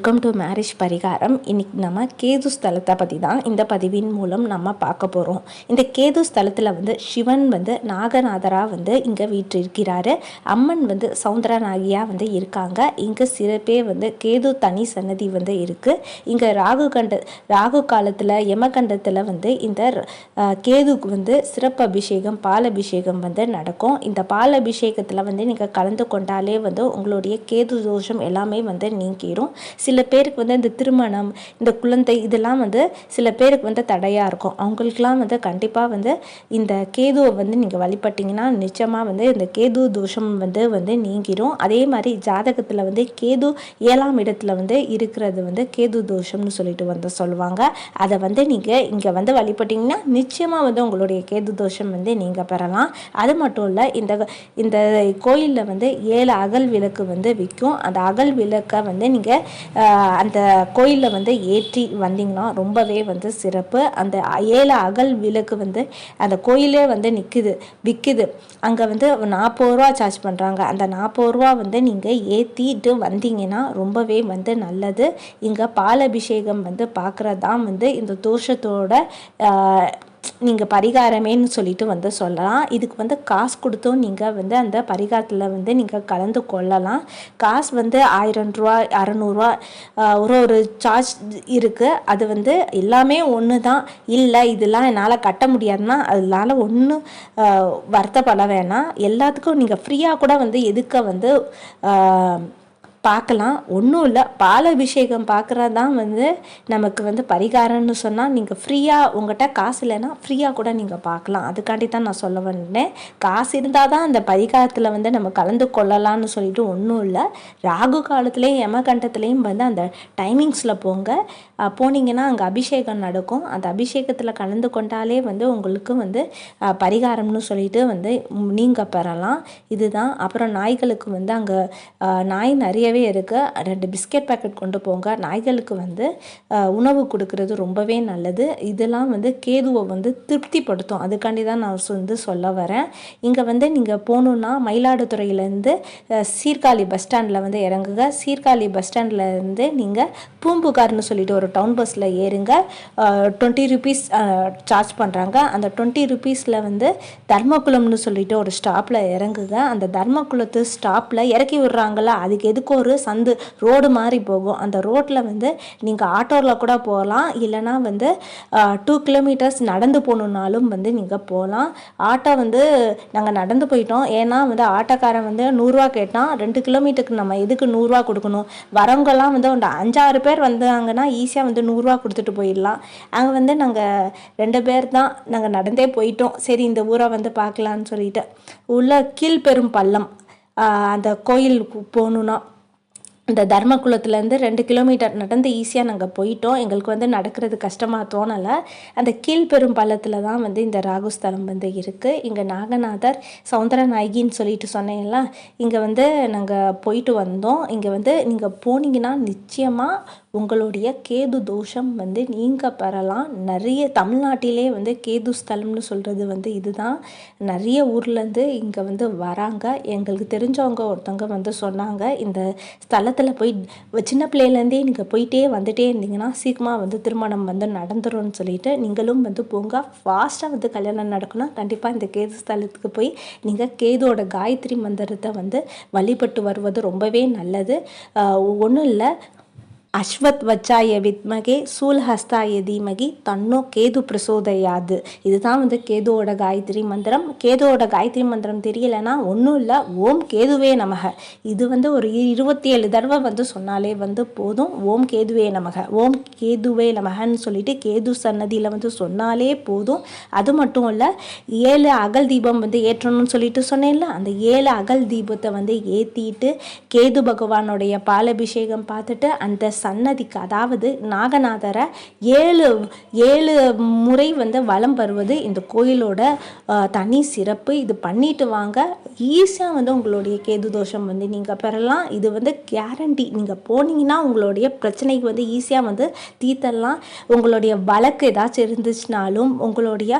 Welcome to marriage பரிகாரம் இன்னைக்கு நம்ம கேது ஸ்தலத்தை பற்றி தான் இந்த பதிவின் மூலம் நம்ம பார்க்க போகிறோம் இந்த கேது ஸ்தலத்தில் வந்து சிவன் வந்து நாகநாதராக வந்து இங்கே வீற்றிருக்கிறாரு. அம்மன் வந்து சௌந்தரநாகியாக வந்து இருக்காங்க. இங்கே சிறப்பே வந்து கேது தனி சன்னதி வந்து இருக்குது இங்கே ராகு கண்ட ராகு காலத்தில் யமகண்டத்தில் வந்து இந்த கேதுக்கு வந்து சிறப்பு அபிஷேகம் பால் அபிஷேகம் வந்து நடக்கும். இந்த பால் அபிஷேகத்தில் வந்து நீங்கள் கலந்து கொண்டாலே வந்து உங்களுடைய கேது தோஷம் எல்லாமே வந்து நீங்கிடும் சில பேருக்கு வந்து இந்த திருமணம் இந்த குழந்தை இதெல்லாம் வந்து சில பேருக்கு வந்து தடையாக இருக்கும். அவங்களுக்கெல்லாம் வந்து கண்டிப்பாக வந்து இந்த கேதுவை வந்து நீங்கள் வழிபட்டிங்கன்னா நிச்சயமாக வந்து இந்த கேது தோஷம் வந்து வந்து நீங்கிரும். அதே மாதிரி ஜாதகத்தில் வந்து கேது ஏழாம் இடத்துல வந்து இருக்கிறது வந்து கேது தோஷம்னு சொல்லிட்டு வந்து சொல்லுவாங்க. அதை வந்து நீங்கள் இங்கே வந்து வழிபட்டிங்கன்னா நிச்சயமாக வந்து உங்களுடைய கேது தோஷம் வந்து நீங்கள் பெறலாம். அது மட்டும் இல்லை இந்த இந்த கோயிலில் வந்து ஏழு அகல் விளக்கு வந்து விற்கும் அந்த அகல் விளக்கை வந்து நீங்கள் அந்த கோயிலில் வந்து ஏற்றி வந்தீங்கன்னா ரொம்பவே வந்து சிறப்பு. அந்த ஏழு அகல் விளக்கு வந்து அந்த கோயிலே வந்து நிற்குது விற்குது அங்கே வந்து நாற்பது ரூபா சார்ஜ் பண்ணுறாங்க அந்த நாற்பது ரூபா வந்து நீங்கள் ஏற்றிட்டு வந்தீங்கன்னா ரொம்பவே வந்து நல்லது. இங்கே பாலபிஷேகம் வந்து பார்க்குறது தான் வந்து இந்த தோஷத்தோட நீங்கள் பரிகாரமேன்னு சொல்லிட்டு வந்து சொல்லலாம். இதுக்கு வந்து காசு கொடுத்தும் நீங்கள் வந்து அந்த பரிகாரத்தில் வந்து நீங்கள் கலந்து கொள்ளலாம். காசு வந்து ஆயிரம் ரூபா அறநூறுவா ஒரு ஒரு சார்ஜ் இருக்குது அது வந்து எல்லாமே ஒன்று தான் இல்லை இதெல்லாம் என்னால் கட்ட முடியாதுன்னா அதனால ஒன்றும் வருத்தப்பட வேணாம். எல்லாத்துக்கும் நீங்கள் ஃப்ரீயாக கூட வந்து எதுக்க வந்து பார்க்கலாம். ஒன்றும் இல்லை. பாலாபிஷேகம் பார்க்குறது தான் வந்து நமக்கு வந்து பரிகாரம்னு சொன்னால் நீங்கள் ஃப்ரீயாக உங்கள்கிட்ட காசு இல்லைன்னா ஃப்ரீயாக கூட நீங்கள் பார்க்கலாம். அதுக்காண்டி தான் நான் சொல்ல வந்தேன். காசு இருந்தால் தான் அந்த பரிகாரத்தில் வந்து நம்ம கலந்து கொள்ளலாம்னு சொல்லிட்டு ஒன்றும் இல்லை. ராகு காலத்துலேயும் யமகண்டத்துலேயும் வந்து அந்த டைமிங்ஸில் போங்க. போனீங்கன்னா அங்கே அபிஷேகம் நடக்கும். அந்த அபிஷேகத்தில் கலந்து கொண்டாலே வந்து உங்களுக்கு வந்து பரிகாரம்னு சொல்லிட்டு வந்து நீங்கள் பெறலாம். இதுதான். அப்புறம் நாய்களுக்கு வந்து அங்கே நாய் நிறையவே இருக்குது ரெண்டு பிஸ்கெட் பேக்கெட் கொண்டு போங்க. நாய்களுக்கு வந்து உணவு கொடுக்கறது ரொம்பவே நல்லது. இதெல்லாம் வந்து கேதுவை வந்து திருப்திப்படுத்தும். அதுக்காண்டி தான் நான் வந்து சொல்ல வரேன். இங்கே வந்து நீங்கள் போகணுன்னா மயிலாடுதுறையிலேருந்து சீர்காழி பஸ் ஸ்டாண்டில் வந்து இறங்குங்க. சீர்காழி பஸ் ஸ்டாண்ட்லேருந்து நீங்கள் பூம்புகார்னு சொல்லிட்டு ஒரு டவுன் பஸ்ஸில் ஏறுங்க. டுவெண்ட்டி ருபீஸ் சார்ஜ் பண்ணுறாங்க அந்த டுவெண்ட்டி ருபீஸில் வந்து தர்மகுளம்னு சொல்லிட்டு ஒரு ஸ்டாப்பில் இறங்குங்க. அந்த தர்மகுளத்து ஸ்டாப்பில் இறக்கி விடுறாங்களா அதுக்கு எதுக்கு ஒரு ஒரு சந்து ரோடு மாதிரி போகும். அந்த ரோட்டில் வந்து நீங்கள் ஆட்டோவில் கூட போகலாம். இல்லைன்னா வந்து டூ கிலோமீட்டர்ஸ் நடந்து போகணுன்னாலும் வந்து நீங்கள் போகலாம். ஆட்டோ வந்து நாங்கள் நடந்து போயிட்டோம். ஏன்னா வந்து ஆட்டோக்காரன் வந்து நூறுரூவா கேட்டான். ரெண்டு கிலோமீட்டருக்கு நம்ம எதுக்கு நூறுரூவா கொடுக்கணும்? வரவங்கெல்லாம் வந்து ஒரு அஞ்சாறு பேர் வந்தாங்கன்னா ஈஸியாக வந்து நூறுரூவா கொடுத்துட்டு போயிடலாம். அங்கே வந்து நாங்கள் ரெண்டு பேர் தான் நாங்கள் நடந்தே போயிட்டோம். சரி இந்த ஊரை வந்து பார்க்கலான்னு சொல்லிட்டு. உள்ள கீழ்பெரும் பள்ளம். அந்த கோயிலுக்கு போகணுன்னா இந்த தர்மகுலத்துலேருந்து ரெண்டு கிலோமீட்டர் நடந்து ஈஸியாக நாங்கள் போயிட்டோம். எங்களுக்கு வந்து நடக்கிறது கஷ்டமாக தோணலை. அந்த கீழ்பெரும் பள்ளத்தில் தான் வந்து இந்த ராகுஸ்தலம் வந்து இருக்குது இங்கே நாகநாதர் சவுந்தரநாயகின்னு சொல்லிட்டு சொன்னேன்ல இங்கே வந்து நாங்கள் போயிட்டு வந்தோம். இங்கே வந்து நீங்கள் போனீங்கன்னா நிச்சயமாக உங்களுடைய கேது தோஷம் வந்து நீங்கள் பெறலாம். நிறைய தமிழ்நாட்டிலே வந்து கேது ஸ்தலம்னு சொல்கிறது வந்து இதுதான். நிறைய ஊர்லேருந்து இங்கே வந்து வராங்க. எங்களுக்கு தெரிஞ்சவங்க ஒருத்தவங்க வந்து சொன்னாங்க இந்த இடத்துல போய் சின்ன பிள்ளையிலேருந்தே நீங்கள் போயிட்டே வந்துட்டே இருந்தீங்கன்னா சீக்கிரமாக வந்து திருமணம் வந்து நடந்துரும்னு சொல்லிட்டு நீங்களும் வந்து போங்க. ஃபாஸ்ட்டாக வந்து கல்யாணம் நடக்கணும் கண்டிப்பாக இந்த கேது ஸ்தலத்துக்கு போய் நீங்கள் கேதோட காயத்ரி மந்திரத்தை வந்து வழிபட்டு வருவது ரொம்பவே நல்லது. ஒன்றும் இல்லை. அஸ்வத் வச்சாய வித்மகே சூல்ஹஸ்தாய தீமகி தன்னோ கேது பிரசோதையாது. இதுதான் வந்து கேதுவோட காயத்ரி மந்திரம். கேதுவோட காயத்ரி மந்திரம் தெரியலைன்னா ஒன்றும் இல்லை ஓம் கேதுவே நமக. இது வந்து ஒரு இருபத்தி ஏழு தடவை வந்து சொன்னாலே வந்து போதும். ஓம் கேதுவே நமக. ஓம் கேதுவே நமகன்னு சொல்லிட்டு கேது சன்னதியில் வந்து சொன்னாலே போதும். அது மட்டும் இல்லை ஏழு அகல் தீபம் வந்து ஏற்றணும்னு சொல்லிட்டு சொன்னேன்ல அந்த ஏழு அகல் தீபத்தை வந்து ஏற்றிட்டு கேது பகவானுடைய பாலபிஷேகம் பார்த்துட்டு அந்த சன்னதிக்கு அதாவது நாகநாதரை ஏழு ஏழு முறை வந்து வலம் வருவது இந்த கோயிலோட தனி சிறப்பு. இது பண்ணிட்டு வாங்க. ஈஸியாக வந்து உங்களுடைய கேது தோஷம் வந்து நீங்கள் பெறலாம். இது வந்து கேரண்டி நீங்கள் போனீங்கன்னா உங்களுடைய பிரச்சனைக்கு வந்து ஈஸியாக வந்து தீர்த்தரலாம். உங்களுடைய வழக்கு ஏதாச்சும் இருந்துச்சுனாலும் உங்களுடைய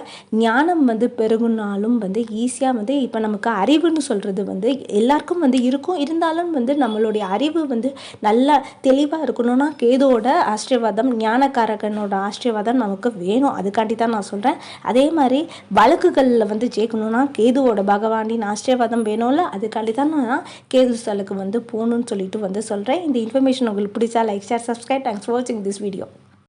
ஞானம் வந்து பெருகுனாலும் வந்து ஈஸியாக வந்து இப்போ நமக்கு அறிவுன்னு சொல்கிறது வந்து எல்லாருக்கும் வந்து இருக்கும். இருந்தாலும் வந்து நம்மளுடைய அறிவு வந்து நல்லா தெளிவாக இருக்கணும். ஜெயிக்கணும்னா கேதுவோட ஆசீர்வாதம் ஞானக்காரகனோட ஆசீர்வாதம் நமக்கு வேணும். அதுக்காண்டி தான் நான் சொல்கிறேன் அதே மாதிரி வழக்குகளில் வந்து ஜெயிக்கணும்னா கேதுவோட பகவானின் ஆசீர்வாதம் வேணும்ல அதுக்காண்டி தான் நான் கேது ஸ்தலுக்கு வந்து போகணும்னு சொல்லிட்டு வந்து சொல்கிறேன் இந்த இன்ஃபர்மேஷன் உங்களுக்கு பிடிச்சா like share subscribe thanks for வாட்சிங் திஸ் வீடியோ